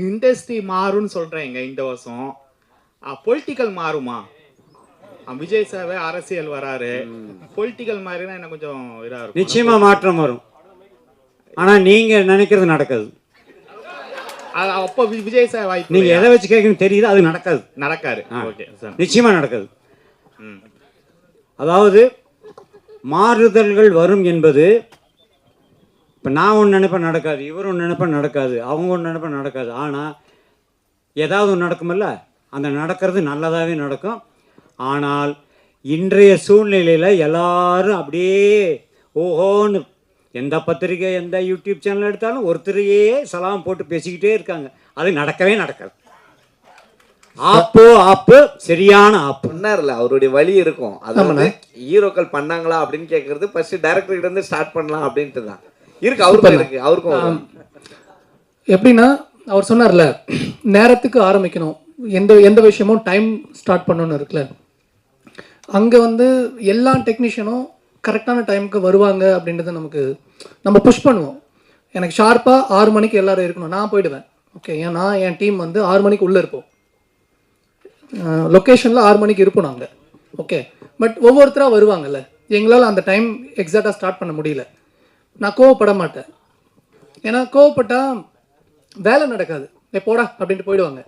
Industry மாறும்னு சொல்றேங்க இந்த வருஷம். பொலிட்டிக்கல் மாறுமா? விஜய் சார் அரசியல் வராரு. பொலிட்டிக்கல் மாறினா எனக்கு கொஞ்சம் இதா இருக்கும். நிச்சயமா மாற்றம் வரும். ஆனா நீங்க நினைக்கிறது நடக்காது. அது அப்போ விஜய் சார் வாய்ப்பு நீங்க இல்லையா? எதை வச்சு கேட்கணும் தெரியுது அது நடக்காது. நடக்காரு ஆ. Okay sir. நிச்சயமா நடக்காது. ம். அதாவது மாறுதல்கள் வரும் என்பது இப்போ நான் ஒன்று நினைப்பேன் நடக்காது இவர் ஒன்று நினைப்பேன் நடக்காது அவங்க ஒன்று நினைப்பேன் நடக்காது. ஆனால் ஏதாவது ஒன்று நடக்குமில்ல அந்த நடக்கிறது நல்லதாகவே நடக்கும். ஆனால் இன்றைய சூழ்நிலையில் எல்லாரும் அப்படியே ஓஹோன்னு எந்த பத்திரிக்கை எந்த யூடியூப் சேனல் எடுத்தாலும் ஒருத்தரையே சலாம் போட்டு பேசிக்கிட்டே இருக்காங்க. அது நடக்கவே நடக்காது ஆப்பு ஆப்பு சரியான ஆப்பு. பண்ணார்ல அவருடைய வழி இருக்கும். அது வந்து ஹீரோக்கள் பண்ணாங்களா அப்படின்னு கேட்கறது ஃபர்ஸ்ட் டைரக்டர் கிட்ட இருந்து ஸ்டார்ட் பண்ணலாம் அப்படின்ட்டு தான் இருக்கு அவருக்கும் இருக்கு அவருக்கும். எப்படின்னா அவர் சொன்னார்ல நேரத்துக்கு ஆரம்பிக்கணும். எந்த எந்த விஷயமும் டைம் ஸ்டார்ட் பண்ணணும்னு இருக்குல்ல. அங்கே வந்து எல்லா டெக்னீஷியனும் கரெக்டான டைமுக்கு வருவாங்க அப்படின்றத நமக்கு நம்ம புஷ் பண்ணுவோம். எனக்கு ஷார்ப்பாக ஆறு மணிக்கு எல்லாரும் இருக்கணும். நான் போயிடுவேன். ஓகே ஏன்னா என் டீம் வந்து ஆறு மணிக்கு உள்ளே இருப்போம். லொக்கேஷனில் ஆறு மணிக்கு இருப்போம் நாங்கள் ஓகே பட் ஒவ்வொருத்தராக வருவாங்கல்ல. எங்களால் அந்த டைம் எக்ஸாக்டாக ஸ்டார்ட் பண்ண முடியல. நான் கோவப்பட மாட்டேன் ஏன்னா கோவப்பட்டால் வேலை நடக்காது. "ஏ போடா அப்படின்ட்டு போயிடுவாங்க.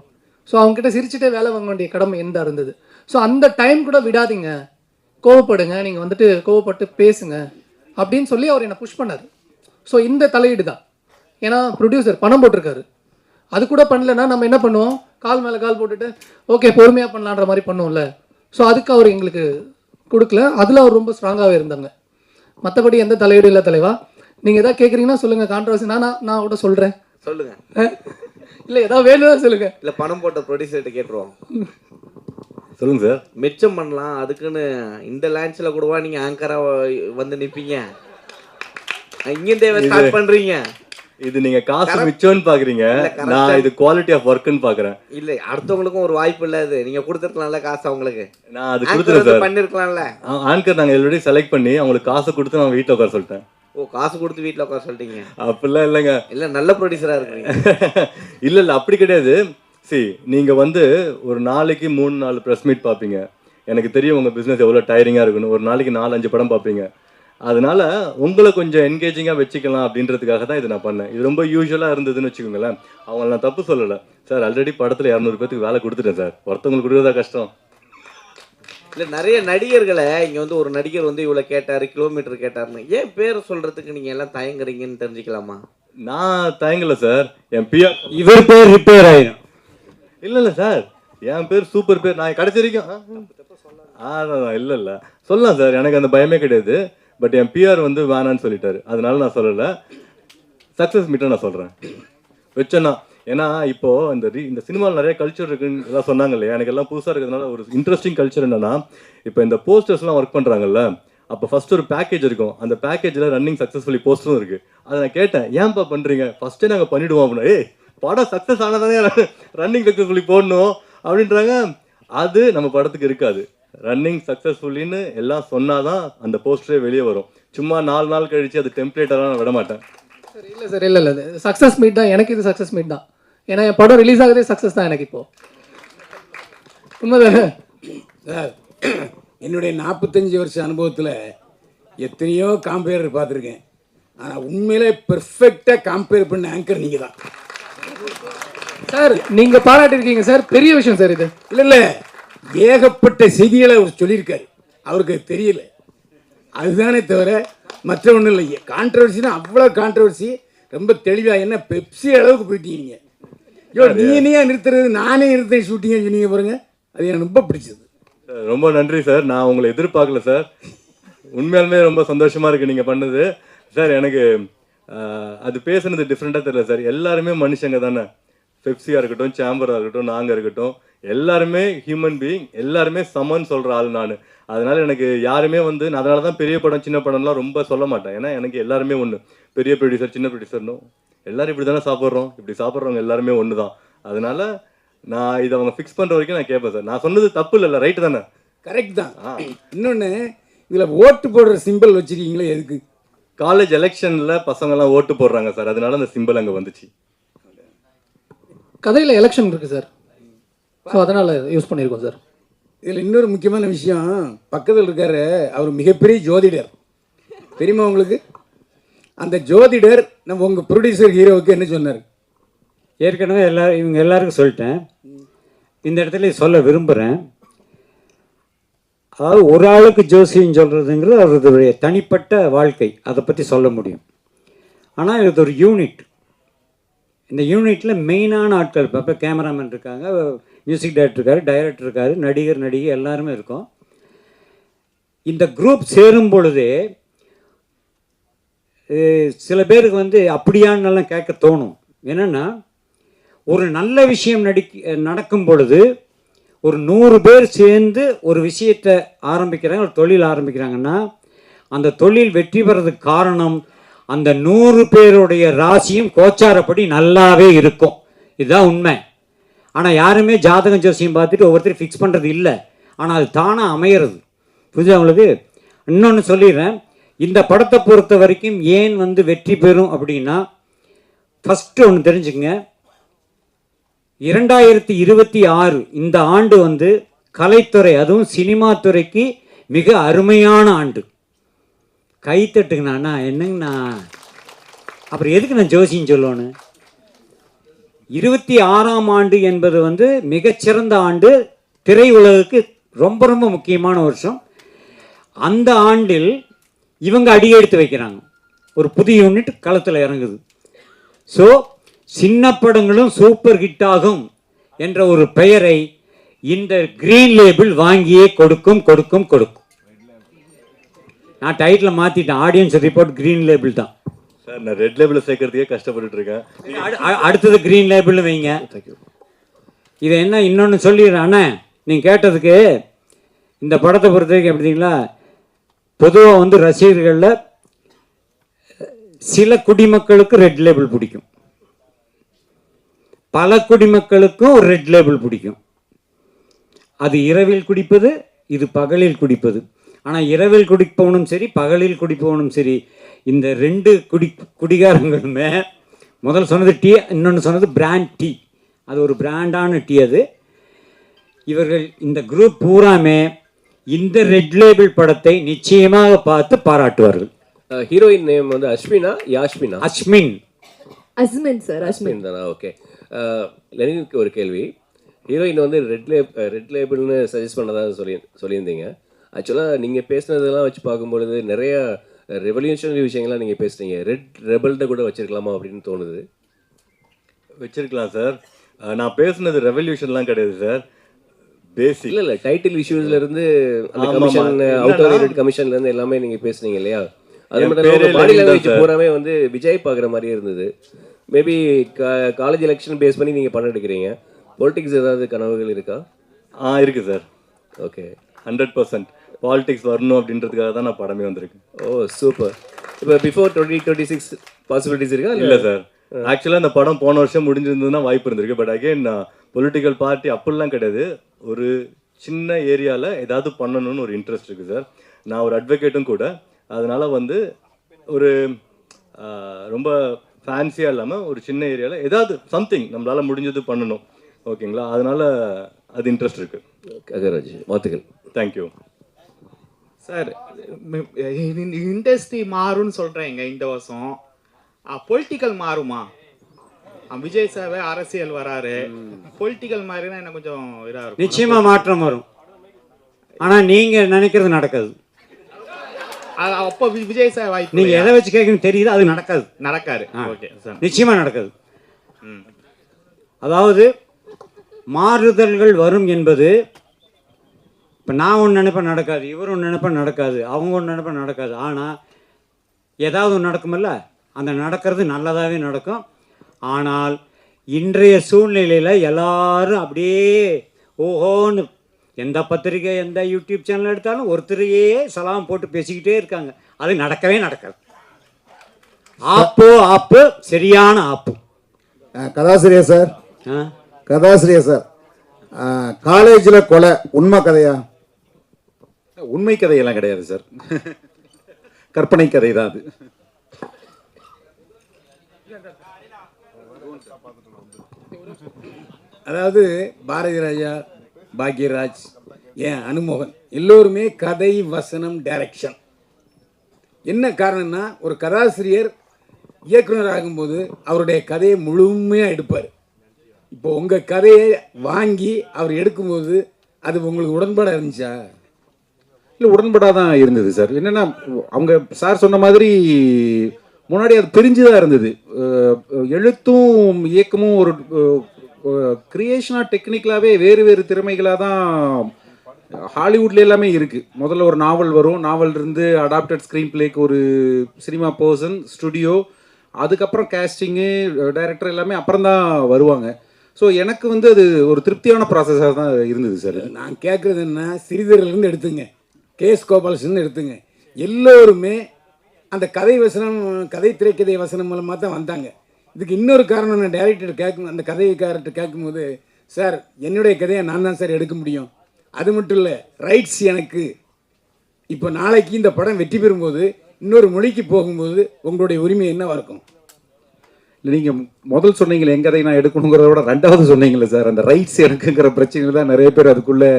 ஸோ அவங்ககிட்ட சிரிச்சுட்டே வேலை வாங்க வேண்டிய கடமை எந்த இருந்தது? ஸோ அந்த டைம் கூட விடாதீங்க. கோவப்படுங்க. நீங்கள் வந்துட்டு கோவப்பட்டு பேசுங்க. அப்படின்னு சொல்லி அவர் என்னை புஷ் பண்ணார். ஸோ இந்த தலையீடு தான். ஏன்னா ப்ரொடியூசர் பணம் போட்டிருக்காரு. அது கூட பண்ணலன்னா நம்ம என்ன பண்ணுவோம்? கால் மேலே கால் போட்டுட்டு ஓகே பொறுமையாக பண்ணலான்ற மாதிரி பண்ணுவோம்ல. ஸோ அதுக்கு அவர் எங்களுக்கு கொடுக்கல. அதில் அவர் ரொம்ப ஸ்ட்ராங்காகவே இருந்தாங்க. மற்றபடி எந்த தலையீடும் இல்லை தலைவா. நீங்கள் எதாவது கேட்குறீங்கன்னா சொல்லுங்கள் கான்ட்ரவர்சி நான் நான் கூட சொல்கிறேன் சொல்லுங்க. இல்லை ஏதாவது வேணும்னா சொல்லுங்கள் இல்ல பணம் போட்ட ப்ரொடியூசர்கிட்ட கேட்டுருவோம். சொல்லுங்க சார். மிச்சம் பண்ணலாம். அதுக்குன்னு இந்த லான்ச்ல கூடவா நீங்க ஆங்கரா வந்து நிப்பீங்க? இங்கிருந்தே ஸ்டார்ட் பண்றீங்க? இது நீங்க காசு மிச்சம்னு பாக்குறீங்க. நான் இது குவாலிட்டி ஆஃப் ஒர்க்னு பாக்குறேன். இல்ல அடுத்தவங்களுக்கும் ஒரு வாய்ப்பு இல்ல அது. நீங்க கொடுத்துருக்கலாம்ல காசு அவங்களுக்கு? நான் அது சார். பண்ணிருக்கலாம்ல. ஆங்கர் நாங்க ஆல்ரெடி செலக்ட் பண்ணி அவங்களுக்கு காசு கொடுத்து நான் வீட்டில் உட்கார சொல்லிட்டேன். ஓ காசு கொடுத்து வீட்ல உட்கார சொல்லிட்டீங்க? அப்படிலாம் இல்லைங்க. இல்ல நல்ல ப்ரொடியூசரா இருக்கீங்க இல்ல இல்ல அப்படி கிடையாது. சி நீங்க வந்து ஒரு நாளைக்கு மூணு நாலு ப்ரெஸ் மீட் பார்ப்பீங்க. எனக்கு தெரியும் உங்க பிசினஸ் எவ்வளவு டயரிங்கா இருக்கணும் ஒரு நாளைக்கு நாலு அஞ்சு படம் பார்ப்பீங்க. அதனால உங்களை கொஞ்சம் என்கேஜிங்கா வச்சுக்கலாம் அப்படின்றதுக்காக தான் இது நான் பண்ணேன். இது ரொம்ப யூஸ்வலா இருந்ததுன்னு வச்சுக்கோங்களேன். அவங்க நான் தப்பு சொல்லல. சார் ஆல்ரெடி படத்துல இரநூறு பேத்துக்கு வேலை கொடுத்துட்டேன் சார். ஒருத்தவங்களுக்கு கொடுக்குறதா கஷ்டம். இல்லை நிறைய நடிகர்களை இங்கே வந்து ஒரு நடிகர் வந்து இவ்வளோ கேட்டார் கிலோமீட்டர் கேட்டாருன்னு. ஏன் பேர் சொல்கிறதுக்கு நீங்கள் எல்லாம் தயங்குறீங்கன்னு தெரிஞ்சுக்கலாமா? நான் தயங்கலை சார் என் பிஆர் இவர் பேர் ரிப்பேர் ஆயிடும் இல்லை இல்லை சார் என் பேர் சூப்பர் பேர். நான் கடைசி வரைக்கும் ஆ, ஆ, இல்லை சொல்லலாம் சார் எனக்கு அந்த பயமே கிடையாது. பட் என் பிஆர் வந்து வேணான்னு சொல்லிட்டாரு. அதனால நான் சொல்லலை. சக்ஸஸ் மீட்டை நான் சொல்கிறேன் வச்சேன்னா. ஏன்னா இப்போ இந்த இந்த சினிமாவில் நிறைய கல்ச்சர் இருக்குன்னு எல்லாம் சொன்னாங்க இல்லையா? எனக்கு எல்லாம் புதுசாக இருக்கிறதுனால ஒரு இன்ட்ரெஸ்டிங் கல்ச்சர் என்னன்னா இப்போ இந்த போஸ்டர்ஸ்லாம் ஒர்க் பண்ணுறாங்கல்ல அப்போ ஃபர்ஸ்ட் ஒரு பேக்கேஜ் இருக்கும். அந்த பேக்கேஜில் ரன்னிங் சக்ஸஸ்ஃபுல்லி போஸ்டரும் இருக்கு. அதை நான் கேட்டேன் ஏன்ப்பா பண்ணுறீங்க ஃபஸ்ட்டே நாங்கள் பண்ணிவிடுவோம் அப்படின்னா ஏய் படம் சக்ஸஸ் ஆனதானே ரன்னிங் சக்ஸஸ்ஃபுல்லி போடணும். அப்படின்றாங்க. அது நம்ம படத்துக்கு இருக்காது. ரன்னிங் சக்ஸஸ்ஃபுல்லின்னு எல்லாம் சொன்னாதான் அந்த போஸ்டரே வெளியே வரும். சும்மா நாலு நாள் கழிச்சு அது டெம்ப்ளேட்டெல்லாம் நான் விட மாட்டேன். இல்லை சார் இல்லை இல்லை. சக்ஸஸ் மீட் தான். எனக்கு இது சக்ஸஸ் மீட் தான். ஏன்னா என் படம் ரிலீஸ் ஆகுதே சக்ஸஸ் தான் எனக்கு இப்போ. உண்மைதானே? சார் என்னுடைய நாற்பத்தஞ்சு வருஷ அனுபவத்தில் எத்தனையோ காம்பேரர் பார்த்துருக்கேன். ஆனால் உண்மையிலே பெர்ஃபெக்டாக காம்பேர் பண்ண ஆங்கர் நீங்கள் தான் சார் நீங்கள் பாராட்டியிருக்கீங்க சார் பெரிய விஷயம் சார் இது. இல்லை இல்லை. ஏகப்பட்ட செய்திகளை அவர் சொல்லியிருக்காரு. அவருக்கு அது தெரியல. அதுதானே தவிர மற்ற ஒன்றும் இல்லை. கான்ட்ரவர்சினா அவ்வளோ கான்ட்ரவர்சி ரொம்ப தெளிவாக என்ன பெப்சி அளவுக்கு போயிட்டீங்க ஐயோ நீ என்னையா நிறுத்துறது நானே நிறுத்தேன் ஷூட்டிங்க சொன்னீங்க பாருங்க. அது எனக்கு ரொம்ப பிடிச்சது. ரொம்ப நன்றி சார். நான் உங்களை எதிர்பார்க்கல சார். உண்மையாலுமே ரொம்ப சந்தோஷமா இருக்கு நீங்க பண்ணது. சார் எனக்கு அது பேசுனது டிஃப்ரெண்டா தெரியல சார். எல்லாருமே மனுஷங்க தானே. பெப்சியா இருக்கட்டும் சேம்பரா இருக்கட்டும் நாங்க இருக்கட்டும் எல்லாருமே ஹியூமன் பீயிங் எல்லாருமே சமன்னு சொல்ற ஆள் நான். அதனால எனக்கு யாருமே வந்து நான் அதனால தான் பெரிய படம் சின்ன படம்லாம் ரொம்ப சொல்ல மாட்டேன். ஏன்னா எனக்கு எல்லாருமே ஒன்று பெரிய ப்ரொடியூசர் சின்ன ப்ரொடியூசர்னும் எல்லாரும் இப்படி தானே சாப்பிட்றோம். இப்படி சாப்பிட்றவங்க எல்லாருமே ஒன்று தான் அதனால நான் இதை அவங்க ஃபிக்ஸ் பண்ற வரைக்கும் நான் கேட்பேன் சார் நான் சொன்னது தப்பு இல்லைல்ல ரைட்டு தானே? கரெக்ட் தான். இன்னொன்று இதில் ஓட்டு போடுற சிம்பிள் வச்சிருக்கீங்களே எதுக்கு? காலேஜ் எலெக்ஷன்ல பசங்க எல்லாம் ஓட்டு போடுறாங்க சார் அதனால அந்த சிம்பிள் அங்க வந்துச்சு. கதையில் எலெக்ஷன் இருக்குது சார் ஸோ அதனால் யூஸ் பண்ணியிருக்கோம் சார் இதில் இன்னொரு முக்கியமான விஷயம். பக்கத்தில் இருக்காரு அவர் மிகப்பெரிய ஜோதிடர். தெரியுமா உங்களுக்கு? அந்த ஜோதிடர் நம்ம உங்கள் ப்ரொடியூசர் ஹீரோவுக்கு என்ன சொன்னார்? ஏற்கனவே எல்லாரும் இவங்க எல்லாருக்கும் சொல்லிட்டேன். இந்த இடத்துல சொல்ல விரும்புகிறேன் அதாவது ஒரு ஆளுக்கு ஜோசியம் சொல்கிறதுங்கிறது அவருடைய தனிப்பட்ட வாழ்க்கை. அதை பற்றி சொல்ல முடியும். ஆனால் இது ஒரு யூனிட் இந்த யூனிட்டில் மெயினான ஆட்கள் இப்போ கேமராமேன் இருக்காங்க மியூசிக் டைரக்டர் இருக்காரு டைரக்டர் இருக்காரு நடிகர் நடிகை எல்லாருமே இருக்கோம். இந்த குரூப் சேரும் பொழுது சில பேருக்கு வந்து அப்படியானெல்லாம் கேட்க தோணும். என்னென்னா ஒரு நல்ல விஷயம் நடிக்க நடக்கும் பொழுது ஒரு நூறு பேர் சேர்ந்து ஒரு விஷயத்தை ஆரம்பிக்கிறாங்க ஒரு தொழில் ஆரம்பிக்கிறாங்கன்னா அந்த தொழில் வெற்றி பெறதுக்கு காரணம் அந்த நூறு பேருடைய ராசியும் கோச்சாரப்படி நல்லாவே இருக்கும். இதுதான் உண்மை. ஆனால் யாருமே ஜாதகம் ஜோசியம் பார்த்துட்டு ஒவ்வொருத்தரும் ஃபிக்ஸ் பண்ணுறது இல்லை. ஆனால் அது தானாக அமையிறது. புரிஞ்சா உங்களுக்கு? இன்னொன்று சொல்லிடுறேன். இந்த படத்தை பொறுத்த வரைக்கும் ஏன் வந்து வெற்றி பெறும் அப்படின்னா ஃபஸ்ட்டு ஒன்று தெரிஞ்சுக்கங்க. இரண்டாயிரத்தி இருபத்தி ஆறு இந்த ஆண்டு வந்து கலைத்துறை அதுவும் சினிமா துறைக்கு மிக அருமையான ஆண்டு. கைத்தட்டுங்கண்ணா என்னங்கண்ணா? அப்புறம் எதுக்கு நான் ஜோசின்னு சொல்லணும்? இருபத்தி ஆறாம் ஆண்டு என்பது வந்து மிகச்சிறந்த ஆண்டு. திரையுலகுக்கு ரொம்ப ரொம்ப முக்கியமான வருஷம். அந்த ஆண்டில் இவங்க அடியெடுத்து வைக்கிறாங்க. ஒரு புதிய யூனிட் களத்தில் இறங்குது. ஸோ சின்ன படங்களும் சூப்பர் ஹிட் ஆகும் என்ற ஒரு பெயரை இந்த கிரீன் லேபிள் வாங்கியே கொடுக்கும் கொடுக்கும் கொடுக்கும். நான் டைட்டில் மாற்றிட்டேன் ஆடியன்ஸ் ரிப்போர்ட் கிரீன் லேபிள் தான். சார் நான் ரெட் லேபிளில் சேர்க்கறதுக்கே கஷ்டப்பட்டுட்டு இருக்கேன். அடுத்தது கிரீன் லேபிள் வைங்க. இதை என்ன இன்னொன்று சொல்லிடுறேன். அண்ணே நீங்கள் கேட்டதுக்கு இந்த படத்தை பொறுத்த வரைக்கும் எப்படிங்களா பொதுவாக வந்து ரசிகர்களில் சில குடிமக்களுக்கு ரெட் லேபிள் பிடிக்கும். பல குடிமக்களுக்கும் ரெட் லேபிள் பிடிக்கும். அது இரவில் குடிப்பது இது பகலில் குடிப்பது. ஆனால் இரவில் குடிப்பவனும் சரி பகலில் குடிப்பவனும் சரி இந்த ரெண்டு குடி குடிகாரங்களுமே முதல் சொன்னது டீ இன்னொன்று சொன்னது பிராண்ட் டீ அது ஒரு பிராண்டான டீ அது. இவர்கள் இந்த குரூப் பூராமே இந்த ரெட் லேபிள் படத்தை நிச்சயமாக பார்த்து பாராட்டுவார்கள். ஹீரோயின் நேம் வந்து அஸ்வினா யாஷ்மினா அஸ்மின். அஸ்மின் சார் அஸ்மின். அஸ்மின் தானா? ஓகே லெனினுக்கு ஒரு கேள்வி. ஹீரோயின் வந்து ரெட் லேப் ரெட் லேபிள்னு சஜஸ்ட் பண்ணதா சொல்லி சொல்லியிருந்தீங்க. ஆக்சுவலாக நீங்கள் பேசுனதெல்லாம் வச்சு பார்க்கும்பொழுது நிறைய ரெவல்யூஷனரி விஷயங்கள்லாம் நீங்கள் பேசுனீங்க. ரெட் ரெபல்ட்ட கூட வச்சிருக்கலாமா அப்படின்னு தோணுது. வச்சிருக்கலாம் சார் நான் பேசுனது ரெவல்யூஷன்லாம் கிடையாது சார் பேசிக் இல்ல இல்ல. டைட்டில் இஷ்யூஸ்ல இருந்து அந்த கமிஷன். அவுட் ஆஃப் கமிஷன்ல இருந்து எல்லாமே நீங்க பேசுனீங்க இல்லையா? அது மட்டும் பேரே இல்லாம பாடி லாங்குவேஜ். பூராமே வந்து விஜய் பாக்குற மாதிரியே இருந்தது. மேபி காலேஜ் எலெக்ஷன் பேஸ் பண்ணி நீங்க படம் எடுக்கிறீங்க. பொலிட்டிக்ஸ் ஏதாவது கனவுகள் இருக்கா? ஆ இருக்கு sir okay hundred percent politics வரணும் அப்படின்றதுக்காக தான் நான் படமே வந்திருக்கேன். ஓ சூப்பர் இப்போ before twenty twenty six possibilities இருக்கா? இல்ல? சார். ஆக்சுவலாக இந்த படம் போன வருஷம் முடிஞ்சிருந்ததுன்னா வாய்ப்பு இருந்திருக்கு. பட் அகைன் பொலிட்டிக்கல் பார்ட்டி அப்படிலாம் கிடையாது. ஒரு சின்ன ஏரியாவில் ஏதாவது பண்ணணும்னு ஒரு இன்ட்ரெஸ்ட் இருக்குது சார். நான் ஒரு அட்வொகேட்டும் கூட. அதனால வந்து ஒரு ரொம்ப ஃபேன்சியாக இல்லாமல் ஒரு சின்ன ஏரியாவில் ஏதாவது சம்திங் நம்மளால முடிஞ்சது பண்ணணும். ஓகேங்களா அதனால அது இன்ட்ரெஸ்ட் இருக்கு. அகராஜ் வாழ்த்துக்கள். தேங்க்யூ சார் இண்டஸ்ட்ரி மாறும்னு சொல்றேங்க இந்த வருஷம். பொலிட்டிக்கல் மாறுமா? விஜய் சார் அரசியல் வராரு. பொலிட்டிக்கல் மாறினா எனக்கு கொஞ்சம் இதா இருக்கும். நிச்சயமா மாற்றம் வரும். ஆனா நீங்க நினைக்கிறது நடக்காது. அது அப்போ விஜய் சார் வாய்ப்பு நீங்க இல்லையா? எதை வச்சு கேட்கணும் தெரியுது அது நடக்காது. நடக்காரு ஆ. ஓகே சார் நிச்சயமா நடக்காது. அதாவது மாறுதல்கள் வரும் என்பது இப்போ நான் ஒன்று நினைப்பேன் நடக்காது இவர் ஒன்று நினைப்பேன் நடக்காது அவங்க ஒன்று நினைப்பேன் நடக்காது. ஆனால் ஏதாவது ஒன்று நடக்குமில்ல? அந்த நடக்கிறது நல்லதாகவே நடக்கும். ஆனால் இன்றைய சூழ்நிலையில் எல்லாரும் அப்படியே ஓஹோன்னு எந்த பத்திரிக்கை எந்த யூடியூப் சேனல் எடுத்தாலும் ஒருத்தரையே சலாம் போட்டு பேசிக்கிட்டே இருக்காங்க. அது நடக்கவே நடக்காது. ஆப்போ ஆப்பு சரியான ஆப்பு. கதாசிரியர் சார். ஆ? கதாசிரியர் சார். காலேஜில் கொலை உண்மை கதையா? உண்மை கதையெல்லாம் கிடையாது சார். கற்பனை கதை தான் அது. அதாவது பாரதி ராஜா பாக்யராஜ் ஏன் அனுமோகன் எல்லோருமே கதை வசனம் டைரக்ஷன் என்ன காரணம்னா ஒரு கதாசிரியர் இயக்குனர் ஆகும்போது அவருடைய கதையை முழுமையாக எடுப்பார். இப்போ உங்கள் கதையை வாங்கி அவர் எடுக்கும்போது அது உங்களுக்கு உடன்பாடாக இருந்துச்சா? இல்லை உடன்படாக தான் இருந்தது சார். என்னென்னா அவங்க சார் சொன்ன மாதிரி முன்னாடி அது பிரிஞ்சு தான் இருந்தது எழுத்தும் இயக்கமும் ஒரு கிரியேஷனாக டெக்னிக்கலாகவே வேறு வேறு திறமைகளாக தான் ஹாலிவுட்ல எல்லாமே இருக்குது முதல்ல ஒரு நாவல் வரும். நாவல் இருந்து அடாப்டட் ஸ்க்ரீன் பிளேக்கு ஒரு சினிமா பர்சன் ஸ்டுடியோ அதுக்கப்புறம் கேஸ்டிங்கு டைரக்டர் எல்லாமே அப்புறம் தான் வருவாங்க. ஸோ எனக்கு வந்து அது ஒரு திருப்தியான ப்ராசஸாக தான் இருந்தது சார். நான் கேட்குறது என்ன? சிறிதர்லேருந்து எடுத்துங்க. கேஎஸ் கோபாலகிருஷ்ணன் எடுத்துங்க. எல்லோருமே அந்த கதை வசனம் கதை திரைக்கதை வசனம் மூலமாக தான் வந்தாங்க. இதுக்கு இன்னொரு காரணம் நான் டேரக்டர் கேட்கும் அந்த கதைக்காரர்கிட்ட கேட்கும்போது சார் என்னுடைய கதையை நான் தான் சார் எடுக்க முடியும். அது மட்டும் இல்லை ரைட்ஸ் எனக்கு. இப்போ நாளைக்கு இந்த படம் வெற்றி பெறும்போது இன்னொரு மொழிக்கு போகும்போது உங்களுடைய உரிமை என்னவாக இருக்கும்? நீங்கள் முதல் சொன்னீங்களே எங்க கதை நான் எடுக்கணுங்கிறத விட ரெண்டாவது சொன்னீங்களே சார் அந்த ரைட்ஸ் எனக்குங்கிற பிரச்சனையில் தான் நிறைய பேர் அதுக்குள்ளே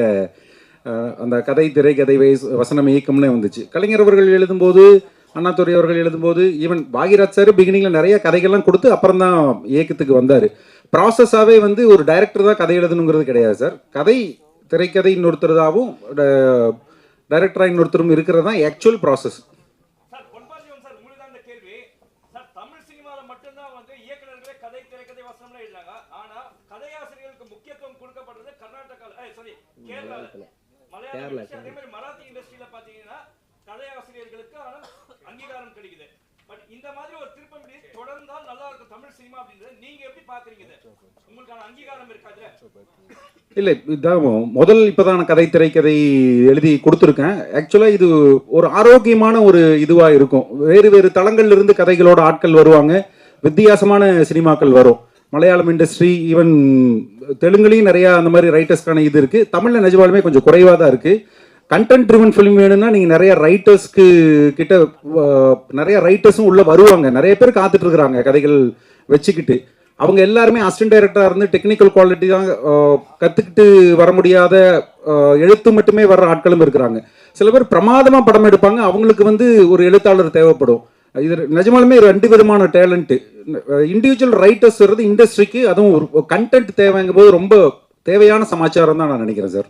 அந்த கதை திரைக்கதை வயசு வசனம் இயக்கம்னே வந்துச்சு. கலைஞர் அவர்கள் எழுதும்போது அண்ணாதுரை அவர்கள் எழுதும்போது ஈவன் பாகிராஜ் சார் பிகினிங்கில் நிறைய கதைகள்லாம் கொடுத்து அப்புறம் தான் இயக்கத்துக்கு வந்தார். ப்ராசஸாகவே வந்து ஒரு டைரக்டர் தான் கதை எழுதணுங்கிறது கிடையாது சார் கதை திரைக்கதை இன்னொருத்தரதாகவும் டைரக்டராக இன்னொருத்தரும் இருக்கிறது தான் ஆக்சுவல் ப்ராசஸ் முக்கியத்துவம் கொடுக்கப்படுறது சாரி industry, அதே மாதிரி மராத்தி இண்டஸ்ட்ரியில பாத்தீங்கன்னா கதையாசிரியர்களுக்கு ஆனா அங்கீகாரம் கிடைக்குது. பட் இந்த மாதிரி ஒரு திருப்பம் தொடர்ந்தால் நல்லா இருக்கும் தமிழ் சினிமா அப்படின்றது நீங்க எப்படி பாக்குறீங்க இது? உங்களுக்கான அங்கீகாரம் இருக்காது இல்லை இதான் முதல் இப்போதான் கதை திரைக்கதை எழுதி கொடுத்துருக்கேன். ஆக்சுவலாக இது ஒரு ஆரோக்கியமான ஒரு இதுவாக இருக்கும். வேறு வேறு தளங்கள்ல இருந்து கதைகளோட ஆட்கள் வருவாங்க. வித்தியாசமான சினிமாக்கள் வரும். மலையாளம் இண்டஸ்ட்ரி ஈவன் தெலுங்குலேயும் நிறையா அந்த மாதிரி ரைட்டர்ஸ்க்கான இது இருக்குது தமிழில் நிஜமாலுமே கொஞ்சம் குறைவாக தான் இருக்குது கண்டென்ட் ட்ரிவன் ஃபிலிம் வேணும்னா நீங்கள் நிறைய ரைட்டர்ஸ்க்கு கிட்ட நிறைய ரைட்டர்ஸும் உள்ளே வருவாங்க. நிறைய பேர் காத்துட்ருக்குறாங்க கதைகள் வச்சுக்கிட்டு. அவங்க எல்லாருமே அசிஸ்டன்ட் டைரக்டராக இருந்து டெக்னிக்கல் குவாலிட்டி தான் கற்றுக்கிட்டு வர முடியாத எழுத்து மட்டுமே வர்ற ஆட்களும் இருக்கிறாங்க. சில பேர் பிரமாதமாக படம் எடுப்பாங்க. அவங்களுக்கு வந்து ஒரு எழுத்தாளர் தேவைப்படும். இது நிஜமாலுமே ரெண்டு விதமான டேலண்ட்டு இண்டிவிஜுவல் ரைட்டர்ஸ் வர்றது இண்டஸ்ட்ரிக்கு அதுவும் ஒரு கண்டென்ட் தேவைங்கும் போது ரொம்ப தேவையான சமாச்சாரம் தான் நான் நினைக்கிறேன் சார்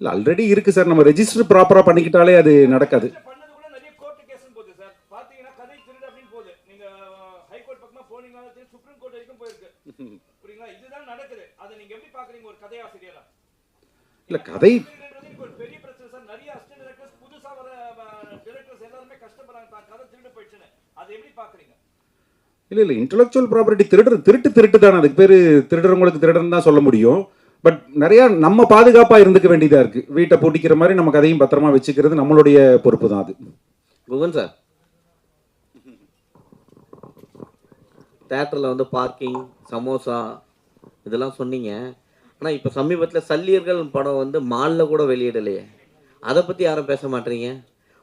இல்லை ஆல்ரெடி இருக்குது சார் நம்ம ரெஜிஸ்டர் ப்ராப்பராக பண்ணிக்கிட்டாலே அது நடக்காது. தெரியும், சுப்ரீம் கோர்ட் வரைக்கும் போயிருக்கு. புரியுங்களா? இதுதான் நடக்குது. அதை நீங்க எப்படி பாக்குறீங்க? ஒரு கதை ஆசிரியரா இல்லை கதை பெரிய பிரச்சனை சார். நிறைய அசிஸ்டன்ட் டைரக்டர்ஸ் புதுசா வர டைரக்டர்ஸ் எல்லாருமே கஷ்டப்படுறாங்க. தான் கதை திருடு போயிடுச்சுன்னு. அதை எப்படி பாக்குறீங்க? இல்லை இல்லை இன்டலெக்சுவல் ப்ராப்பர்ட்டி திருடுற திருட்டு திருட்டு தானே அதுக்கு பேர் திருடுறவங்களுக்கு திருடுன்னு தான் சொல்ல முடியும். பட் நிறையா நம்ம பாதுகாப்பாக இருந்துக்க வேண்டியதாக இருக்குது வீட்டை பூட்டிக்கிற மாதிரி நம்ம கதையும் பத்திரமா வச்சுக்கிறது நம்மளுடைய பொறுப்பு தான் அது. குகன் சார் தேட்டரில் வந்து பார்க்கிங் சமோசா இதெல்லாம் சொன்னீங்க. ஆனால் இப்போ சமீபத்தில் சல்லியர்கள் படம் வந்து மாலில் கூட வெளியிடலையே. அதை பற்றி யாரும் பேச மாட்டீங்க?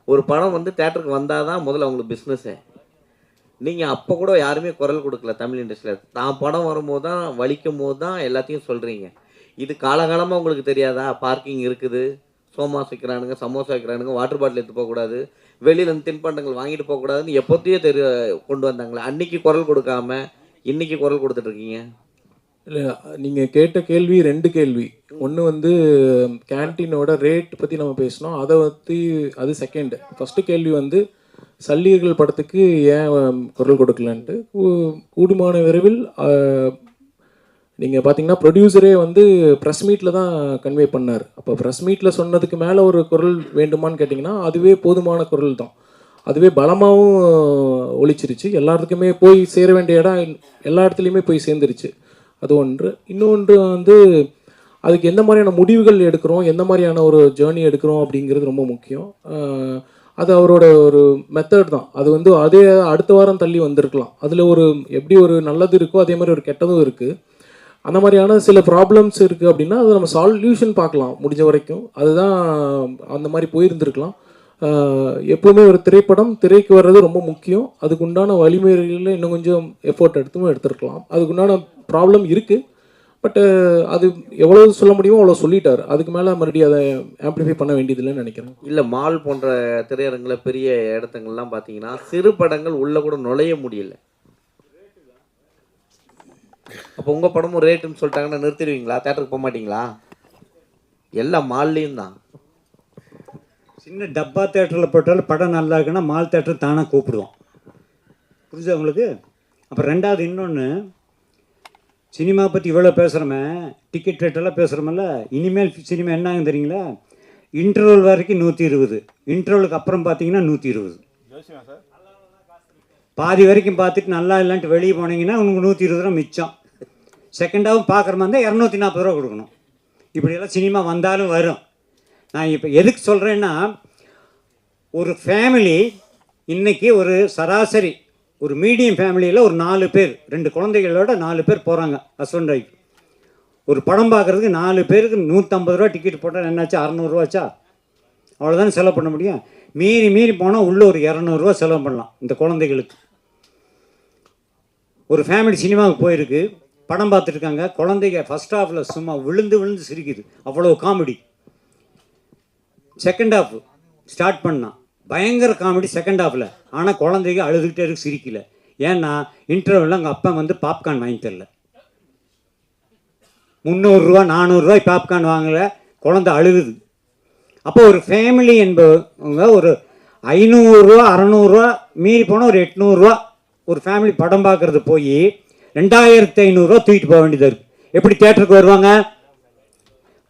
ஒரு படம் வந்து தேட்டருக்கு வந்தால் தான் முதல்ல அவங்களுக்கு பிஸ்னஸ்ஸே நீங்கள் அப்போ கூட யாருமே குரல் கொடுக்கல தமிழ் இண்டஸ்ட்ரியில் தான் படம் வரும்போது தான் வலிக்கும் போது தான் எல்லாத்தையும் சொல்கிறீங்க இது காலகாலமாக உங்களுக்கு தெரியாதா? பார்க்கிங் இருக்குது. சோமாஸ் வைக்கிறானுங்க சமோசா வைக்கிறானுங்க வாட்டர் பாட்டில் எடுத்து போகக்கூடாது வெளியிலேருந்து தின்பண்டங்கள் வாங்கிட்டு போகக்கூடாதுன்னு எப்போத்தையோ தெரிய கொண்டு வந்தாங்களே. அன்னைக்கு குரல் கொடுக்காம இன்னைக்கு குரல் கொடுத்துட்ருக்கீங்க இல்லை நீங்கள் கேட்ட கேள்வி ரெண்டு கேள்வி. ஒன்று வந்து கேன்டீனோட ரேட் பற்றி நம்ம பேசினோம். அதை பற்றி அது செகண்ட் ஃபஸ்ட்டு கேள்வி வந்து சல்லியர்கள் படத்துக்கு ஏன் குரல் கொடுக்கலன்ட்டு. கூடுமான விரைவில் நீங்கள் பார்த்தீங்கன்னா ப்ரொடியூசரே வந்து ப்ரெஸ் மீட்டில் தான் கன்வே பண்ணார். அப்போ ப்ரெஸ் மீட்டில் சொன்னதுக்கு மேலே ஒரு குரல் வேண்டுமான்னு கேட்டிங்கன்னா அதுவே போதுமான குரல் தான். அதுவே பலமாகவும் ஒழிச்சிருச்சு எல்லாத்துக்குமே போய் சேர வேண்டிய இடம் எல்லா இடத்துலையுமே போய் சேர்ந்துருச்சு. அது ஒன்று. இன்னொன்று வந்து அதுக்கு எந்த மாதிரியான முடிவுகள் எடுக்கிறோம் எந்த மாதிரியான ஒரு ஜேர்னி எடுக்கிறோம் அப்படிங்கிறது ரொம்ப முக்கியம். அது அவரோட ஒரு மெத்தட் தான். அது வந்து அதே அடுத்த வாரம் தள்ளி வந்திருக்கலாம். அதில் ஒரு எப்படி ஒரு நல்லது இருக்கோ அதே மாதிரி ஒரு கெட்டதும் இருக்குது அந்த மாதிரியான சில ப்ராப்ளம்ஸ் இருக்குது அப்படின்னா அதை நம்ம சால்யூஷன் பார்க்கலாம் முடிஞ்ச வரைக்கும். அதுதான் அந்த மாதிரி போயிருந்துருக்கலாம். எப்போவுமே ஒரு திரைப்படம் திரைக்கு வர்றது ரொம்ப முக்கியம். அதுக்கு உண்டான வழிமுறைகளில் இன்னும் கொஞ்சம் எஃபோர்ட் எடுத்தும் எடுத்துருக்கலாம். அதுக்குண்டான ப்ராப்ளம் இருக்குது பட்டு அது எவ்வளோ சொல்ல முடியுமோ அவ்வளோ சொல்லிட்டார். அதுக்கு மேலே மறுபடியும் அதை ஆம்பிளிஃபை பண்ண வேண்டியதில்லைன்னு நினைக்கிறேன். இல்லை மால் போன்ற திரையரங்கில் பெரிய இடத்துங்கள்லாம் பார்த்தீங்கன்னா சிறு படங்கள் உள்ளே கூட நுழைய முடியல. அப்போ உங்கள் படமும் ரேட்டுன்னு சொல்லிட்டாங்கன்னா நிறுத்திடுவீங்களா? தேட்டருக்கு போக மாட்டீங்களா? எல்லா மால்லையும் தான். சின்ன டப்பா தேட்டரில் போட்டாலும் படம் நல்லா இருக்குன்னா மால் தேட்டர் தானாக கூப்பிடுவோம். புரிஞ்சா உங்களுக்கு? அப்புறம் ரெண்டாவது இன்னொன்று சினிமா பற்றி இவ்வளோ பேசுகிறோமே டிக்கெட் ரேட்டெல்லாம் பேசுகிறோமில்ல இனிமேல் சினிமா என்ன ஆகும் தெரியுங்களா? இன்டர்வல் வரைக்கும் நூற்றி இருபது. இன்டர்வலுக்கு அப்புறம் பார்த்தீங்கன்னா நூற்றி இருபது. பாதி வரைக்கும் பார்த்துட்டு நல்லா இல்லைன்ட்டு வெளியே போனீங்கன்னா உங்களுக்கு நூற்றி இருபது ரூபா மிச்சம். செகண்டாகவும் பார்க்குற மாதிரி இருந்தால் இரநூத்தி நாற்பது ரூபா கொடுக்கணும். இப்படியெல்லாம் சினிமா வந்தாலும் வரும். நான் இப்போ எதுக்கு சொல்கிறேன்னா ஒரு ஃபேமிலி இன்றைக்கி ஒரு சராசரி ஒரு மீடியம் ஃபேமிலியில் ஒரு நாலு பேர் ரெண்டு குழந்தைகளோட நாலு பேர் போகிறாங்க ஹஸ்பண்ட் ஒய்ஃப் ஒரு படம் பார்க்குறதுக்கு நாலு பேருக்கு நூற்றம்பது ரூபா டிக்கெட் போட்டால் என்னாச்சு அறநூறுவாச்சா அவ்வளோதானே செலவு பண்ண முடியும்? மீறி மீறி போனால் உள்ளே ஒரு இரநூறுவா செலவு பண்ணலாம் இந்த குழந்தைகளுக்கு. ஒரு ஃபேமிலி சினிமாவுக்கு போயிருக்கு. படம் பார்த்துருக்காங்க. குழந்தைங்க ஃபஸ்ட் ஹாஃபில் சும்மா விழுந்து விழுந்து சிரிக்குது. அவ்வளோ காமெடி செகண்ட் ஹாஃப் ஸ்டார்ட் பண்ணான் பயங்கர காமெடி செகண்ட் ஹாஃபில் ஆனால் குழந்தைங்க அழுதுகிட்டே இருக்கு சிரிக்கல. ஏன்னா இன்டர்வெல்ல அங்கே அப்பா வந்து பாப்கார்ன் வாங்கி தரல. முந்நூறுரூவா நானூறுரூவாய் பாப்கார்ன் வாங்கலை குழந்தை அழுகுது. அப்போ ஒரு ஃபேமிலி என்பவங்க ஒரு ஐநூறுரூவா அறநூறுவா மீறி போனால் ஒரு எட்நூறுரூவா ஒரு ஃபேமிலி படம் பார்க்குறது போய் ரெண்டாயிரத்தி ஐநூறுரூவா தூக்கிட்டு போக வேண்டியதாக இருக்குது எப்படி தேட்டருக்கு வருவாங்க?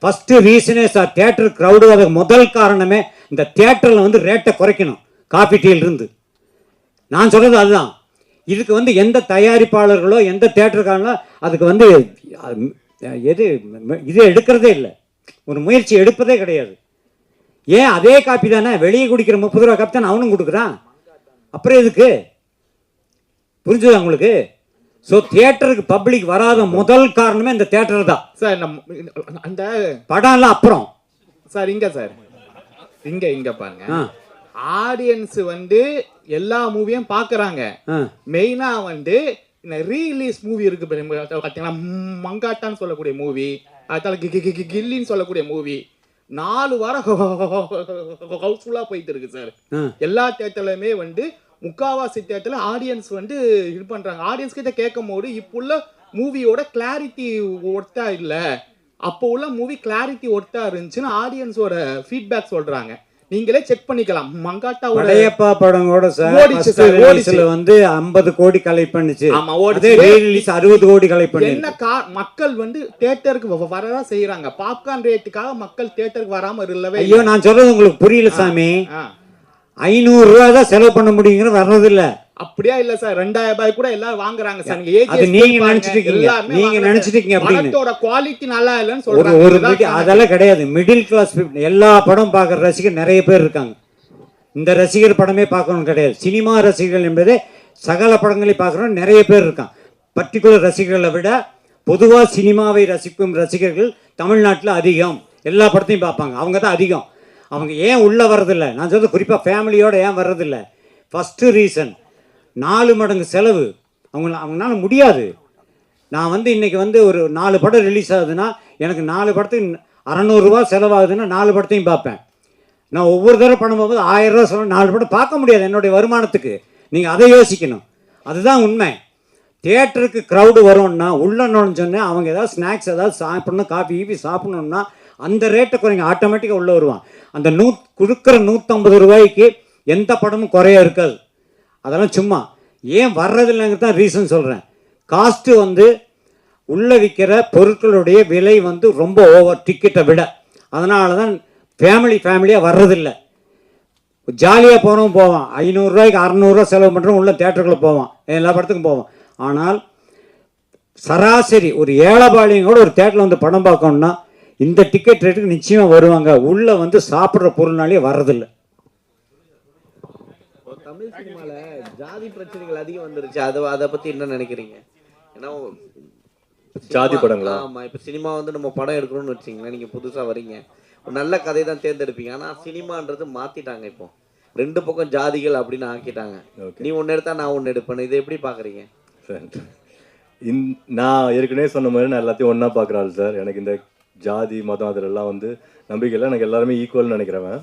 ஃபஸ்ட்டு ரீசனே சார் தேட்டர் க்ரௌடு அதுக்கு முதல் காரணமே இந்த தேட்டரில் வந்து ரேட்டை குறைக்கணும். காஃபி டீலிருந்து நான் சொல்கிறது அதுதான். இதுக்கு வந்து எந்த தயாரிப்பாளர்களோ எந்த தேட்டருக்காரங்களோ அதுக்கு வந்து எது இது எடுக்கிறதே இல்லை. ஒரு முயற்சி எடுப்பதே கிடையாது. ஏன் அதே காப்பி தானே? வெளியே குடிக்கிற முப்பது ரூபா காப்பி தானே அவனும் கொடுக்குறான்? அப்புறம் எதுக்கு? புரிஞ்சுதா உங்களுக்கு? ஸோ தியேட்டருக்கு பப்ளிக் வராத முதல் காரணமே இந்த தியேட்டர் தான். சார் நம்ம அந்த படம்லாம் அப்புறம். சார் இங்க சார். இங்க இங்க பாருங்க. ஆடியன்ஸ் வந்து எல்லா மூவியும் பாக்குறாங்க. மெயினா வந்து இந்த ரீலீஸ் மூவி இருக்கு ம், மங்காட்டான்னு சொல்லக்கூடிய மூவி அதால கில்லின்னு சொல்லக்கூடிய மூவி நாலு வாரம் ஹவுஸ்ஃபுல்லா போயிட்டு இருக்கு சார். எல்லா தேட்டர்லயுமே வந்து முக்காவாசி தேட்டர்ல ஆடியன்ஸ் வந்து இது பண்றாங்க. ஆடியன்ஸ் கிட்ட கேட்கும் போது இப்போ உள்ள மூவியோட கிளாரிட்டி ஒர்த்தா இல்ல. அப்போ உள்ள மூவி கிளாரிட்டி ஒர்த்தா இருந்துச்சுன்னு ஆடியன்ஸோட ஃபீட்பேக் சொல்றாங்க. நீங்களே செக் பண்ணிக்கலாம். மங்காட்டாவோட படையப்பா படம் கூட சார் ஓடிச்சு. வந்து 50 கோடி கலெக்ட் பண்ணுச்சு. ஆமா, ஓடிச்சு. ரீ-ரிலீஸ் 60 கோடி கலெக்ட் என்ன பண்ணிருக்கு கா மக்கள் வந்து தியேட்டருக்கு வரதான் செய்யறாங்க பாப்கார்ன் ரேட்டுக்காக மக்கள் தியேட்டருக்கு வராம இல்லவே ஐயோ நான் சொல்றது உங்களுக்கு புரியல சாமி. ஆ. ஐநூறு ரூபா தான் செலவு பண்ண முடியுங்கிற வர்றது இல்ல அப்படியா இல்ல சார் ரெண்டாயிரம் ரூபாய் கூட எல்லாரும் வாங்குறாங்க சார் நீங்க நீங்க நினைச்சிட்டு இருக்கீங்க. நீங்க. நினைச்சிட்டு இருக்கீங்க அப்படின்னு. குவாலிட்டி நல்லா இல்லைன்னு சொல்றாங்க ஒரு. அதெல்லாம் கிடையாது மிடில் கிளாஸ் எல்லா படம் பார்க்குற ரசிகர் நிறைய பேர் இருக்காங்க இந்த ரசிகர் படமே பார்க்கணும் கிடையாது சினிமா ரசிகர்கள் என்பதே சகல படங்களை பார்க்குறோம் நிறைய பேர் இருக்கான் பர்டிகுலர் ரசிகர்களை விட பொதுவாக சினிமாவை ரசிக்கும் ரசிகர்கள் தமிழ்நாட்டில் அதிகம் எல்லா படத்தையும் பார்ப்பாங்க அவங்க தான் அதிகம் அவங்க ஏன் உள்ளே வர்றதில்ல? நான் சொல்றது குறிப்பாக ஃபேமிலியோடு ஏன் வர்றதில்ல? ஃபஸ்ட்டு ரீசன் நாலு மடங்கு செலவு. அவங்க அவங்களால முடியாது. நான் வந்து இன்றைக்கி வந்து ஒரு நாலு படம் ரிலீஸ் ஆகுதுன்னா எனக்கு நாலு படத்துக்கு அறநூறுரூவா செலவாகுதுன்னா நாலு படத்தையும் பார்ப்பேன். நான் ஒவ்வொரு தடவை படம் பார்க்கும்போது ஆயிரரூவா செலவு நாலு படம் பார்க்க முடியாது என்னுடைய வருமானத்துக்கு. நீங்கள் அதை யோசிக்கணும். அதுதான் உண்மை. தேட்டருக்கு க்ரௌடு வரும்னா உள்ள நுழைஞ்சோன்னே அவங்க ஏதாவது ஸ்நாக்ஸ் ஏதாவது சாப்பிட்ணும் காஃபி கீபி சாப்பிட்ணுன்னா அந்த ரேட்டை குறைங்க. ஆட்டோமேட்டிக்காக உள்ளே வருவான். அந்த நூ கொடுக்குற நூற்றம்பது ரூபாய்க்கு எந்த படமும் குறைய இருக்காது. அதெல்லாம் சும்மா. ஏன் வர்றதில்லைங்கிறது தான் ரீசன் சொல்கிறேன் காஸ்ட்டு வந்து உள்ளே விற்கிற பொருட்களுடைய விலை வந்து ரொம்ப ஓவர் டிக்கெட்டை விட. அதனால தான் ஃபேமிலி ஃபேமிலியாக வர்றதில்லை. ஜாலியாக போகிறவன் போவான். ஐநூறுரூவாய்க்கு அறநூறுவா செலவு பண்ணுறோம் உள்ள தேட்டருக்குள்ளே போவான். எல்லா படத்துக்கும் போவான். ஆனால் சராசரி ஒரு ஏழைபாளையம் கூட ஒரு தேட்டரில் வந்து படம் பார்க்கணுன்னா இந்த டிக்கெட் ரேட்டுக்கு நிச்சயமாக வருவாங்க. உள்ளே வந்து சாப்பிட்ற பொருள்னாலே வர்றதில்லை. தமிழ் சினிமால ஜாதி பிரச்சனைகள் அதிகம் வந்துருச்சு. அதை அதை பத்தி என்ன நினைக்கிறீங்க? ஏன்னா ஜாதி படங்களா? ஆமா இப்போ சினிமா வந்து நம்ம படம் எடுக்கணும்னு வச்சிங்களேன் நீங்க புதுசா வரீங்க. ஒரு நல்ல கதை தான் தேர்ந்தெடுப்பீங்க. ஆனா சினிமான்றது மாத்திட்டாங்க இப்போ. ரெண்டு பக்கம் ஜாதிகள் அப்படின்னு ஆக்கிட்டாங்க. நீ ஒன்னு எடுத்தா நான் ஒன்னு எடுப்பேன். இதை எப்படி இந் நான் ஏற்கனவே சொன்ன மாதிரி நான் எல்லாத்தையும் ஒன்றா பார்க்குறாள் சார் எனக்கு இந்த ஜாதி மதம் அதிலெல்லாம் வந்து நம்பிக்கையில் எனக்கு எல்லாருமே ஈக்குவல்னு நினைக்கிறவன்.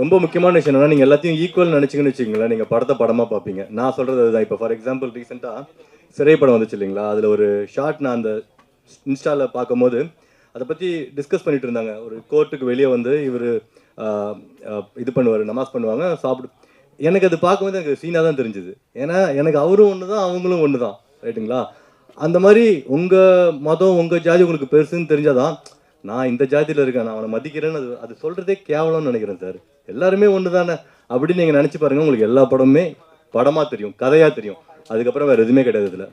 ரொம்ப முக்கியமான விஷயம் என்னன்னா நீங்கள் எல்லாத்தையும் ஈக்குவல் நினச்சிங்கன்னு வச்சுக்கோங்களேன் நீங்கள் படத்தை படமாக பார்ப்பீங்க. நான் சொல்கிறது அதுதான். இப்போ ஃபார் எக்ஸாம்பிள் ரீசெண்டாக சிறை படம் வந்துச்சு இல்லைங்களா? அதில் ஒரு ஷார்ட் நான் அந்த இன்ஸ்டாவில் பார்க்கும்போது அதை பற்றி டிஸ்கஸ் பண்ணிட்டு இருந்தாங்க. ஒரு கோர்ட்டுக்கு வெளியே வந்து இவர் இது பண்ணுவார் நமாஸ் பண்ணுவாங்க சாப்பிடு எனக்கு அது பார்க்கும்போது எனக்கு சீனாக தான் தெரிஞ்சுது. ஏன்னா எனக்கு அவரும் ஒன்று தான் அவங்களும் ஒன்று தான் ரைட்டுங்களா அந்த மாதிரி உங்கள் மதம் உங்கள் ஜாதி உங்களுக்கு பெருசுன்னு தெரிஞ்சாதான் நான் இந்த ஜாதியில் இருக்கேன் நான் அவனை மதிக்கிறேன்னு அது அது சொல்கிறதே கேவலம்னு நினைக்கிறேன் சார். எல்லாருமே ஒன்று தானே அப்படின்னு நீங்கள் நினச்சி பாருங்கள் உங்களுக்கு எல்லா படமுமே படமாக தெரியும் கதையாக தெரியும். அதுக்கப்புறம் வேறு எதுவுமே கிடையாது இதில்.